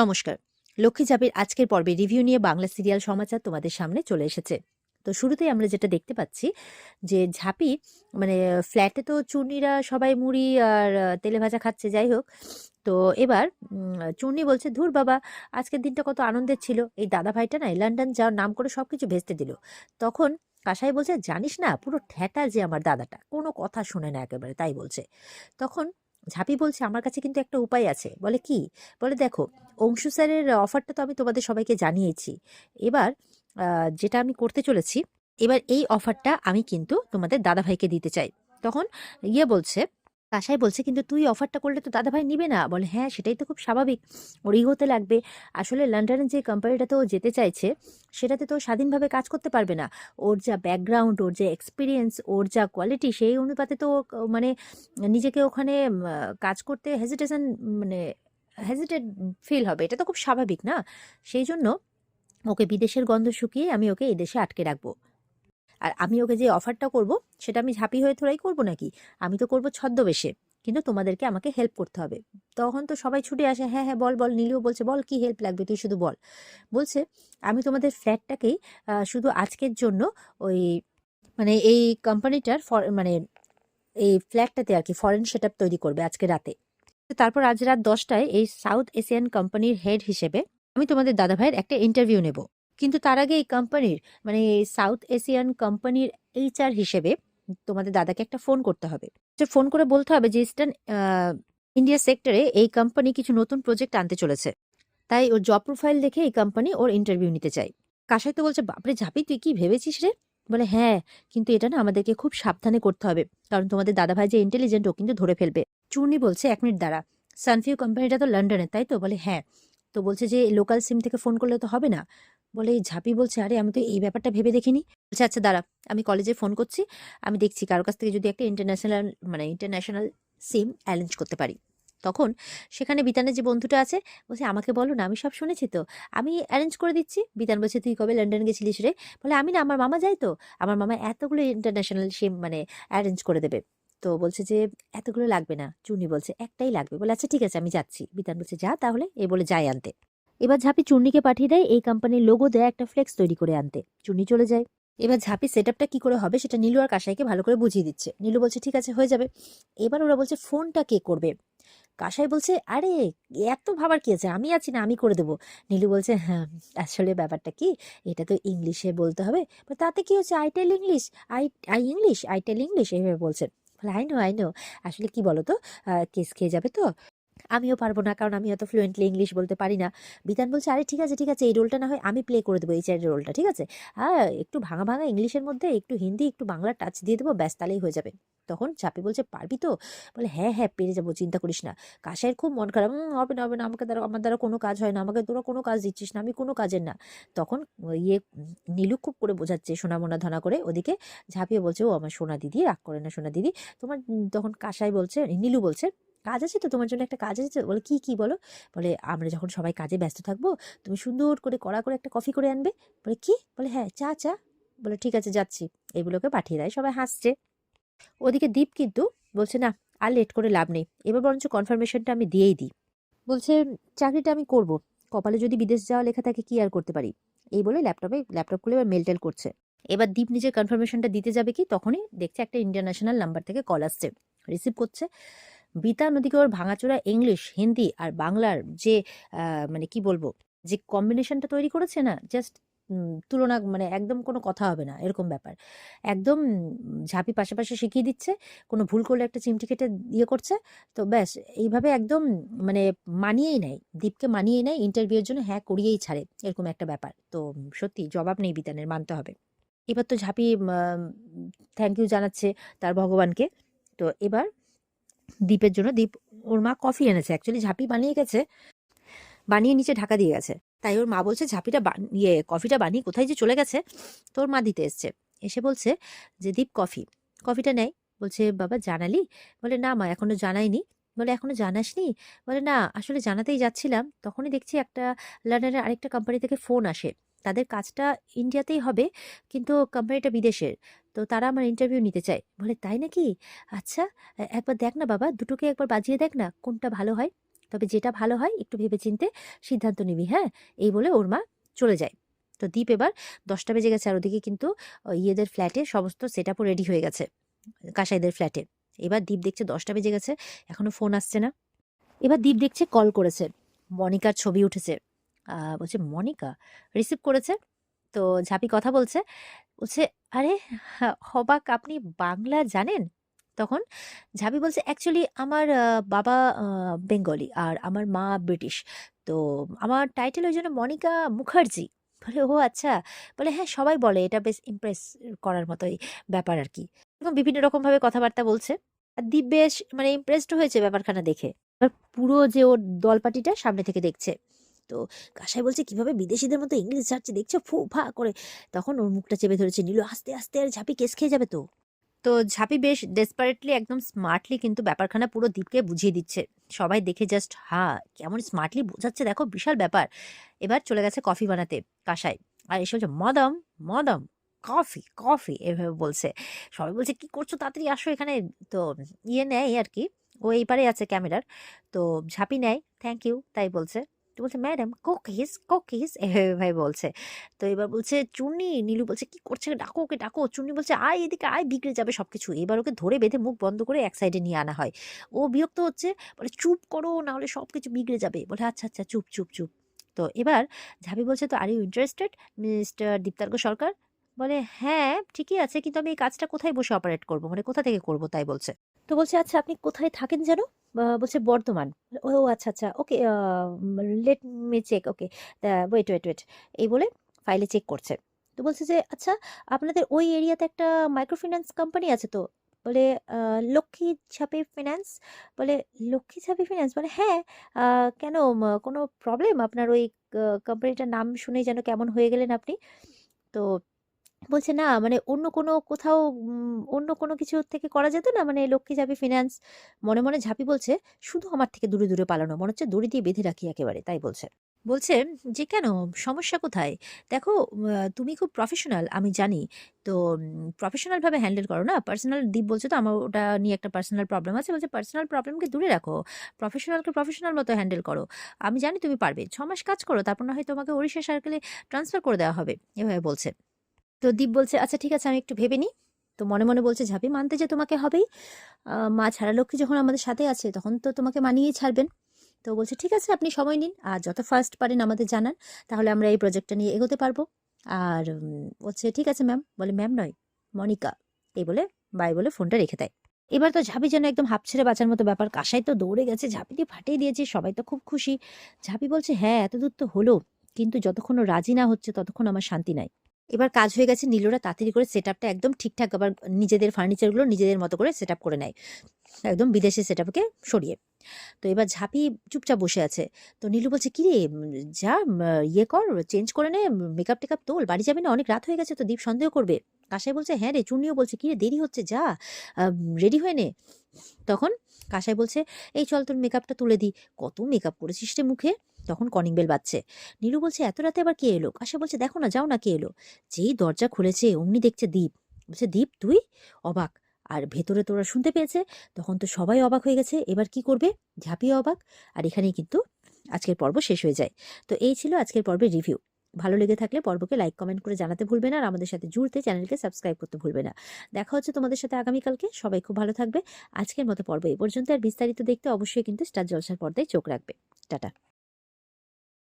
নমস্কার। লক্ষ্মী চাপের আজকের পর্বে রিভিউ নিয়ে বাংলা সিরিয়াল সমাচার তোমাদের সামনে চলে এসেছে। তো শুরুতেই আমরা যেটা দেখতে পাচ্ছি, যে ঝাঁপি মানে ফ্ল্যাটে তো চূর্ণিরা সবাই মুড়ি আর তেলে ভাজা খাচ্ছে, যাই হোক। তো এবার চূর্ণি বলছে, ধুর বাবা, আজকের দিনটা কত আনন্দের ছিল। এই দাদা ভাইটা না লন্ডন যাওয়ার নাম করে সব কিছু ভেস্তে দিল। তখন কাসাই বলছে, জানিস না, পুরো ঠ্যাটা যে আমার দাদাটা, কোনো কথা শোনে না একেবারে, তাই বলছে। তখন ঝাঁপি বলছে, আমার কাছে কিন্তু একটা উপায় আছে। বলে, কি? বলে, দেখো, অংশু স্যারের অফারটা তো আমি তোমাদের সবাইকে জানিয়েছি। এবার যেটা আমি করতে চলেছি, এবার এই অফারটা আমি কিন্তু তোমাদের দাদাভাইকে দিতে চাই। তখন ইয়ে বলছে কাসাই বলছে, কিন্তু তুই অফারটা করলে তো দাদাভাই নিবে না। বলে হ্যাঁ সেটাই তো খুব স্বাভাবিক। ওর ইগোতে লাগবে। আসলে লন্ডনের যে কোম্পানিটাতে ও যেতে চাইছে, সেটাতে তো স্বাধীনভাবে কাজ করতে পারবে না। ওর যা ব্যাকগ্রাউন্ড ওর যে এক্সপিরিয়েন্স ওর যা কোয়ালিটি সেই অনুপাতে তো মানে নিজেকে ওখানে কাজ করতে হেজিটেশন মানে হেজিটেড ফিল হবে। এটা তো খুব স্বাভাবিক, না? সেই জন্য ওকে বিদেশের গন্ধ শুকিয়ে আমি ওকে এদেশে আটকে রাখব। আর আমি ওকে যে অফারটা করব, সেটা আমি ঝাঁপি হয়ে থোড়াই করব নাকি? আমি তো করব ছদ্মবেশে। কিন্তু তোমাদেরকে আমাকে হেল্প করতে হবে। তখন তো সবাই ছুটে আসে হ্যাঁ হ্যাঁ বল বল। নীলিও বলছে, বল, কি হেল্প লাগবে? তুই শুধু বল। বলছে, আমি তোমাদের ফ্ল্যাটটাকেই শুধু আজকের জন্য ওই মানে এই কোম্পানিটার ফর মানে এই ফ্ল্যাটটাতে আর কি ফরেন সেট তৈরি করবে আজকে রাতে। তারপর আজ রাত দশটায় এই সাউথ এশিয়ান কোম্পানির হেড হিসেবে আমি তোমাদের দাদাভাইয়ের একটা ইন্টারভিউ নেব। কিন্তু তার আগে এই কোম্পানির মানে সাউথ এশিয়ান কোম্পানির এইচআর হিসেবে তোমাদের দাদাকে একটা ফোন করতে হবে। ফোন করে বলতে হবে যে, ইস্টার্ন ইন্ডিয়া সেক্টরে এই কোম্পানি কিছু নতুন প্রজেক্ট আনতে চলেছে। তাই ওর জব প্রোফাইল দেখে এই কোম্পানি ওর ইন্টারভিউ নিতে চাই। কাশাই তো বলছে, বাপরে ঝাপি, তুই কি ভেবেছিস রে? বলে হ্যাঁ কিন্তু এটা না আমাদেরকে খুব সাবধানে করতে হবে। কারণ তোমাদের দাদাভাই যে ইন্টেলিজেন্ট ও কিন্তু ধরে ফেলবে। চূর্ণি বলছে, এক মিনিট দাঁড়া। সানফিউ কোম্পানিটা তো লন্ডনে তাই তো? বলে হ্যাঁ। তো বলছে যে লোকাল সিম থেকে ফোন করলে তো হবে না। বলে, ঝাঁপি বলছে, আরে, আমি তো এই ব্যাপারটা ভেবে দেখিনি। বলছে আচ্ছা দাঁড়া, আমি কলেজে ফোন করছি, আমি দেখছি কারও কাছ থেকে যদি একটা ইন্টারন্যাশনাল মানে ইন্টারন্যাশনাল সিম অ্যারেঞ্জ করতে পারি। তখন সেখানে বিতানের যে বন্ধুটা আছে, বলছে, আমাকে বলো না, আমি সব শুনেছি তো। আমি অ্যারেঞ্জ করে দিচ্ছি। বিতান বলছে, তুই কবে লন্ডন গেছিলিস রে? বলে, আমি না, আমার মামা যাই তো। আমার মামা এতগুলো ইন্টারন্যাশনাল সিম মানে অ্যারেঞ্জ করে দেবে। তো বলছে যে, এতগুলো লাগবে না। চুনি বলছে, একটাই লাগবে। বলে আচ্ছা ঠিক আছে, আমি যাচ্ছি। বিতান বলছে, যা তাহলে। এ বলে যাই আনতে। এবার ঝাঁপি চুন্নিকে পাঠিয়ে দেয়, এই কোম্পানির লোগো দেয় একটা ফ্লেক্স তৈরি করে আনতে। চুন্নি চলে যায়। এবার ঝাপি সেট আপটা কি করে হবে সেটা নীলু আর কাসাইকে ভালো করে বুঝিয়ে দিচ্ছে। নীলু বলছে, ঠিক আছে, হয়ে যাবে। এবার ওরা বলছে, ফোনটা কে করবে? কাসাই বলছে, আরে, এত ভাবার কি আছে? আমি আছি না, আমি করে দেবো। নীলু বলছে হ্যাঁ আসলে ব্যাপারটা কি? এটা তো ইংলিশে বলতে হবে। তাতে কি হচ্ছে? I tell English I I English I tell English এইভাবে বলছেন বলে আই নো আই নো আসলে কি বলো তো কেস খেয়ে যাবে তো। আমিও পারব না কারণ আমি অত ফ্লুয়েন্টলি ইংলিশ বলতে পারি না। বিধান বলছে আরে ঠিক আছে ঠিক আছে এই রোলটা না হয় আমি প্লে করে দেবো এই চাইল্ড রোলটা ঠিক আছে? হ্যাঁ একটু ভাঙা ভাঙা ইংলিশের মধ্যে একটু হিন্দি একটু বাংলা টাচ দিয়ে দেবো ব্যাস তাহলেই হয়ে যাবে। তখন চাপি বলছে পারবি তো? বলে হ্যাঁ হ্যাঁ পেরে যাব চিন্তা করিস না। কাশের খুব মন খারাপ "উম, হবে না হবে না আমাকে দ্বারা আমার দ্বারা কোনো কাজ হয় না আমাকে তোরা কোনো কাজ দিচ্ছিস না আমি কোনো কাজের না। তখন ইয়ে নীলু খুব করে বোঝাচ্ছে সোনা মোনা ধনা করে ওদিকে ঝাঁপিয়ে বলছে ও আমার সোনা দিদি রাগ করে না সোনা দিদি। তোমার তখন কাসাই বলছে নীলু বলছে কাজ আছে তো? তোমার জন্য একটা কাজ আছে তো?" বলে, কি কি বলো? বলে, আমরা যখন সবাই কাজে ব্যস্ত থাকব, তুমি সুন্দর করে কড়া করে একটা কফি করে আনবে। বলে, কি? বলে হ্যাঁ চা চা। বলে, ঠিক আছে, যাচ্ছি। এগুলোকে পাঠিয়ে দেয়, সবাই হাসছে। ওদিকে দীপ কিন্তু বলছে, না, আর লেট করে লাভ নেই। এবার বরঞ্চ কনফার্মেশনটা আমি দিয়েই দিই। বলছে, চাকরিটা আমি করব। কপালে যদি বিদেশ যাওয়া লেখা থাকে, কি আর করতে পারি? এই বলে ল্যাপটপে, ল্যাপটপ খুলে এবার মেল টেল করছে। এবার দীপ নিজের কনফার্মেশনটা দিতে যাবে কি? তখনই দেখছে একটা ইন্টারন্যাশনাল নাম্বার থেকে কল আসছে। রিসিভ করছে। বিতা নদীকে ওর ভাঙাচোরা ইংলিশ, হিন্দি আর বাংলার যে মানে কি বলব, যে কম্বিনেশনটা তৈরি করেছে না জাস্ট তুলনা মানে একদম কোনো কথা হবে না, এরকম ব্যাপার। একদম ঝাঁপি পাশাপাশি শিখিয়ে দিচ্ছে, কোনো ভুল করলে একটা চিমটি কেটে ইয়ে করছে, তো ব্যাস, এইভাবে একদম মানে মানিয়েই নেয় দীপকে মানিয়েই নেয় ইন্টারভিউর জন্য হ্যাঁ করিয়েই ছাড়ে, এরকম একটা ব্যাপার। তো সত্যি জবাব নেই বিতানের, মানতে হবে। এবার তো ঝাঁপি থ্যাংক ইউ জানাচ্ছে তার ভগবানকে। তো এবার দীপের জন্য। দীপ, ওর মা কফি এনেছে। অ্যাকচুয়ালি ঝাঁপি বানিয়ে গেছে। বানিয়ে নিচে ঢাকা দিয়ে গেছে। তাই ওর মা বলছে, ঝাঁপিটা ইয়ে কফিটা বানিয়ে কোথায় যে চলে গেছে? তোর মা দিতে এসছে। এসে বলছে যে, দীপ কফি কফিটা নেয়। বলছে, বাবা, জানালি? বলে, না মা, এখনও জানাইনি। বলে, এখনও জানাসনি? বলে, না, আসলে জানাতেই যাচ্ছিলাম। তখনই দেখছি একটা লন্ডনের আরেকটা কোম্পানি থেকে ফোন আসে। তাদের কাজটা ইন্ডিয়াতেই হবে, কিন্তু কোম্পানিটা বিদেশের। তো তারা আমার ইন্টারভিউ নিতে চায়। বলে, তাই নাকি? আচ্ছা একবার দেখ না বাবা, দুটোকে একবার বাজিয়ে দেখ না, কোনটা ভালো হয়। তবে যেটা ভালো হয়, একটু ভেবেচিন্তে সিদ্ধান্ত নিবি হ্যাঁ? এই বলে ওর মা চলে যায়। তো দীপ এবার দশটা বেজে গেছে আর ওদিকে কিন্তু ইয়েদের ফ্ল্যাটে সমস্ত সেট আপও রেডি হয়ে গেছে, কাসাইদের ফ্ল্যাটে এবার দীপ দেখছে দশটা বেজে গেছে, এখনও ফোন আসছে না। এবার দীপ দেখছে কল করেছে, মনিকার ছবি উঠেছে। বলছে, মনিকা রিসিভ করেছে? তো ঝাপি কথা বলছে বলছে, আরে হবাক আপনি বাংলা জানেন? তখন ঝাপি বলছে অ্যাকচুয়ালি আমার বাবা বেঙ্গলি আর আমার মা ব্রিটিশ। তো আমার টাইটেল ওই জন্য মনিকা মুখার্জি। বলে, ও আচ্ছা। বলে হ্যাঁ সবাই বলে, এটা বেশ ইমপ্রেস করার মতোই ব্যাপার আর কি। এরকম বিভিন্ন রকমভাবে কথাবার্তা বলছে। আর দীপ বেশ মানে ইমপ্রেসড হয়েছে ব্যাপারখানা দেখে। এবার পুরো যে ওর দলপাটিটা সামনে থেকে দেখছে। তো কাসাই বলছে, কীভাবে বিদেশিদের মতো ইংলিশ ছাড়ছে দেখছ? ফু, ফা, করে। তখন ওর মুখটা চেপে ধরেছে, নীলু, আস্তে আস্তে, আর ঝাঁপি কেস খেয়ে যাবে তো? তো ঝাঁপি বেশ ডেসপারেটলি একদম স্মার্টলি কিন্তু ব্যাপারখানা পুরো দীপকে বুঝিয়ে দিচ্ছে। সবাই দেখে জাস্ট হা, কেমন স্মার্টলি বোঝাচ্ছে, দেখো, বিশাল ব্যাপার। এবার চলে গেছে কফি বানাতে কাসাই। আর এসে বলছে, মদম মদম কফি কফি এভাবে বলছে। সবাই বলছে, কি করছ? তাড়াতাড়ি আসো এখানে। তো ইয়ে নেয় আর কি। ও এই পারে আছে ক্যামেরার তো ঝাঁপি নেয় থ্যাংক ইউ তাই বলছে। তো বলছে, ম্যাডাম, কুকিজ কুকিজ। এভাবে বলছে। তো এবার বলছে, চুন্নি, নীলু বলছে, কি করছে? ডাকো ওকে, ডাকো। চুন্নি বলছে, আয় এদিকে, আয়, বিগড়ে যাবে সব কিছু এবার ওকে ধরে বেঁধে মুখ বন্ধ করে এক সাইডে নিয়ে আনা হয়। ও বিরক্ত হচ্ছে, বলে, চুপ করো না হলে সব কিছু বিগড়ে যাবে। বলে আচ্ছা আচ্ছা চুপ চুপ চুপ। তো এবার ঝাবি বলছে, তো are you interested mister Diptargha Sarkar বলে হ্যাঁ ঠিকই আছে, কিন্তু আমি এই কাজটা কোথায় বসে অপারেট করব? মানে কোথা থেকে করব? তাই বলছে। তো বলছে আচ্ছা আপনি কোথায় থাকেন যেন? বলছে বর্ধমান ও আচ্ছা আচ্ছা okay let me check okay wait wait wait এই বলে ফাইলে চেক করছে। তো বলছে যে আচ্ছা আপনাদের ওই এরিয়াতে একটা মাইক্রোফিন্যান্স কোম্পানি আছে তো? বলে লক্ষ্মী ছাপে ফিন্যান্স বলে, লক্ষ্মী ছাপে ফিন্যান্স বলে হ্যাঁ কেন কোনো প্রবলেম আপনার ওই কোম্পানিটার নাম শুনেই যেন কেমন হয়ে গেলেন আপনি? তো বলছে, না মানে অন্য কোনো কোথাও অন্য কোনো কিছু থেকে করা যেত না? মানে লক্ষ্মী ঝাঁপি ফিন্যান্স মনে মনে ঝাঁপি বলছে, শুধু আমার থেকে দূরে দূরে পালানো, মনে হচ্ছে দড়ি দিয়ে বেঁধে রাখি একেবারে। তাই বলছে। বলছে যে, কেন? সমস্যা কোথায়? দেখো তুমি খুব প্রফেশনাল আমি জানি। তো প্রফেশনাল ভাবে হ্যান্ডেল করো না? পার্সোনাল দ্বীপ বলছে তো, আমার ওটা নিয়ে একটা পার্সোনাল প্রবলেম আছে। বলছে পার্সোনাল প্রবলেমকে দূরে রাখো। প্রফেশনালকে প্রফেশনাল মতো হ্যান্ডেল করো। আমি জানি তুমি পারবে। ছ মাস কাজ করো, তারপর না হয় তোমাকে ওড়িশা সার্কেলে ট্রান্সফার করে দেওয়া হবে। এভাবে বলছে। তো দীপ বলছে আচ্ছা ঠিক আছে, আমি একটু ভেবে নিই। তো মনে মনে বলছে, ঝাঁপি, মানতে যে তোমাকে হবেই মা ছাড়া লক্ষ্মী যখন আমাদের সাথে আছে, তখন তো তোমাকে মানিয়েই ছাড়বেন। তো বলছে, ঠিক আছে, আপনি সময় নিন, আর যত ফার্স্ট পারেন আমাদের জানান, তাহলে আমরা এই প্রজেক্টটা নিয়ে এগোতে পারব। আর বলছে, ঠিক আছে ম্যাম বলে ম্যাম নয়, মনিকা। এই বলে, বাই বলে ফোনটা রেখে দেয়। এবার তো ঝাঁপি যেন একদম হাফ ছেড়ে বাঁচার মতো ব্যাপার, কাসাই তো দৌড়ে গেছে, ঝাঁপি দিয়ে ফাটিয়ে দিয়েছে, সবাই তো খুব খুশি। ঝাঁপি বলছে হ্যাঁ এত দূর তো হলো, কিন্তু যতক্ষণ রাজি না হচ্ছে, ততক্ষণ আমার শান্তি নাই। এবার কাজ হয়ে গেছে নীলরা তাড়াতাড়ি করে সেট আপটা একদম ঠিকঠাক আবার নিজেদের ফার্নিচারগুলো নিজেদের মতো করে সেট আপ করে নেয়। একদম বিদেশি সেট আপকে সরিয়ে। তো এবার ঝাঁপি চুপচাপ বসে আছে। তো নীলু বলছে কি রে যা ইয়ে কর চেঞ্জ করে নে মেকআপ টেকআপ তোল, বাড়ি যাবে না? অনেক রাত হয়ে গেছে তো দীপ সন্দেহ করবে। কাসাই বলছে হ্যাঁ রে চুন্নিও বলছে কি রে দেরি হচ্ছে, যা রেডি হয়ে নে। তখন কাসাই বলছে, এই চল তোর মেকআপটা তুলে দিই কত মেকআপ করেছিস রে মুখে? তখন কনিং বেল বাজছে। নীলু বলছে, এত রাতে আবার কে এলো? কাসাই বলছে, দেখো না, যাও না কে এলো। যেই দরজা খুলেছে, অমনি দেখছে দীপ। বলছে, দীপ, তুই? অবাক। আর ভেতরে তোরা শুনতে পেয়েছে? তখন তো সবাই অবাক হয়ে গেছে। এবার কি করবে? ঝাঁপিয়ে অবাক? আর এখানেই কিন্তু আজকের পর্ব শেষ হয়ে যায়। তো এই ছিল আজকের পর্বের রিভিউ। ভালো লেগে থাকলে পর্বকে লাইক, কমেন্ট করে জানাতে ভুলবে না আর আমাদের সাথে জুড়তে চ্যানেলকে সাবস্ক্রাইব করতে ভুলবে না। দেখা হচ্ছে তোমাদের সাথে আগামীকালকে। সবাই খুব ভালো থাকবে। আজকের মতো পর্ব এই পর্যন্ত আর বিস্তারিত দেখতে অবশ্যই কিন্তু স্টার জলসার পর্দায় চোখ রাখবে। টাটা।